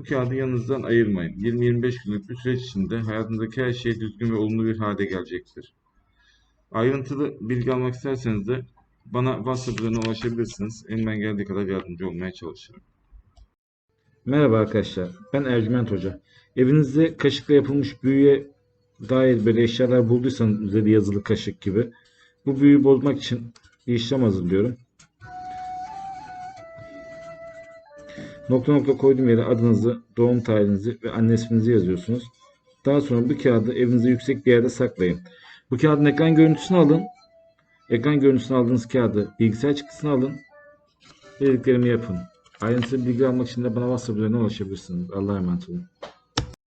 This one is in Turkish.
bu kağıdı yanınızdan ayırmayın. 20-25 günlük bir süreç içinde hayatınızdaki her şey düzgün ve olumlu bir hale gelecektir. Ayrıntılı bilgi almak isterseniz de bana WhatsApp üzerinden ulaşabilirsiniz. Elimden geldiği kadar yardımcı olmaya çalışırım. Merhaba arkadaşlar, ben Ercüment Hoca. Evinizde kaşıkla yapılmış büyüye dair böyle eşyalar bulduysanız üzeri yazılı kaşık gibi bu büyüyü bozmak için bir işlem hazırlıyorum. Nokta nokta koyduğum yere adınızı, doğum tarihinizi ve anne isminizi yazıyorsunuz. Daha sonra bu kağıdı evinizde yüksek bir yerde saklayın. Bu kağıdın ekran görüntüsünü alın. Ekran görüntüsünü aldığınız kağıdı bilgisayar çıktısını alın. Dediklerimi yapın. Ayrıntılı bilgi almak için de bana WhatsApp üzerinden ulaşabilirsiniz. Allah'a emanet olun.